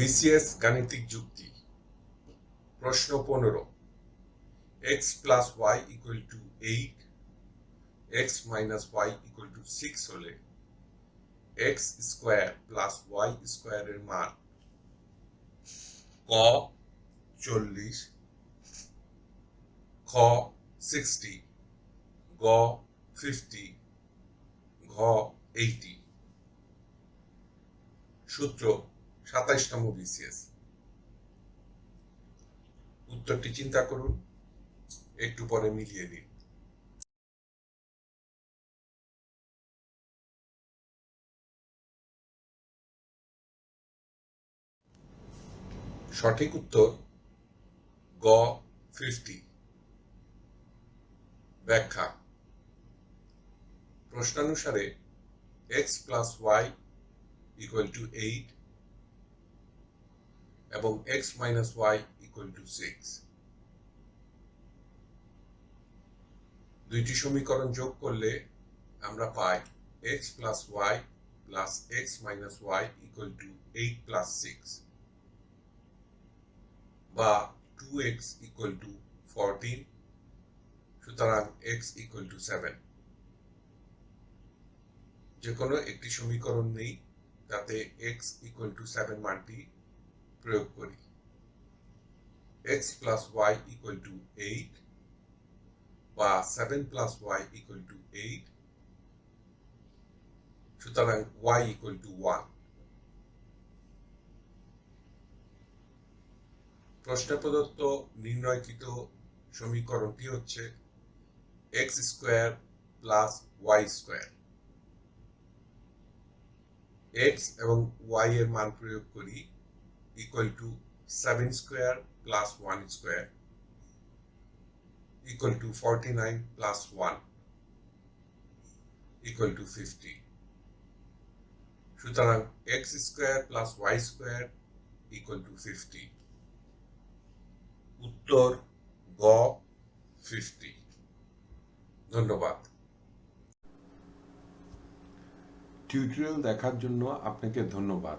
BCS গাণিতিক যুক্তি। প্রশ্ন পনেরো। X plus Y equal to eight. X minus Y equal to six হলে এক্স স্কোয়ার প্লাস ওয়াই স্কোয়ারের মান ক চল্লিশ, খ সিক্সটি, গ ফিফটি, ঘ এইটি। সূত্র সাতাইশতম বিসিএস উত্তরটি চিন্তা করুন, একটু পরে মিলিয়ে নিন। সঠিক উত্তর, গ ফিফটি ব্যাখ্যা। প্রশ্নানুসারে X plus Y equal to eight এবং X minus Y equal to six দুইটি সমীকরণ যোগ করলে আমরা পাই X plus Y plus X minus Y equal to eight plus six বা two X equal to fourteen সুতরাং এক্স ইকুয়াল টু সেভেন যে কোনো একটি সমীকরণ নেই, তাতে এক্স ইকুয়াল টু সেভেন মানটি প্রয়োগ করি। X plus Y equal to eight বা seven plus Y equal to eight সুতরাং ওয়াই ইকুয়াল টু ওয়ান প্রশ্নে প্রদত্ত নির্ণয়কৃত সমীকরণটি হচ্ছে X square plus Y square X এবং ওয়াই এর মান প্রয়োগ করি equal to seven square plus one square equal to forty nine plus one equal to fifty সুতরাং X square plus Y square equal to fifty উত্তর গ fifty ধন্যবাদ tutorial দেখার জন্য আপনাকে ধন্যবাদ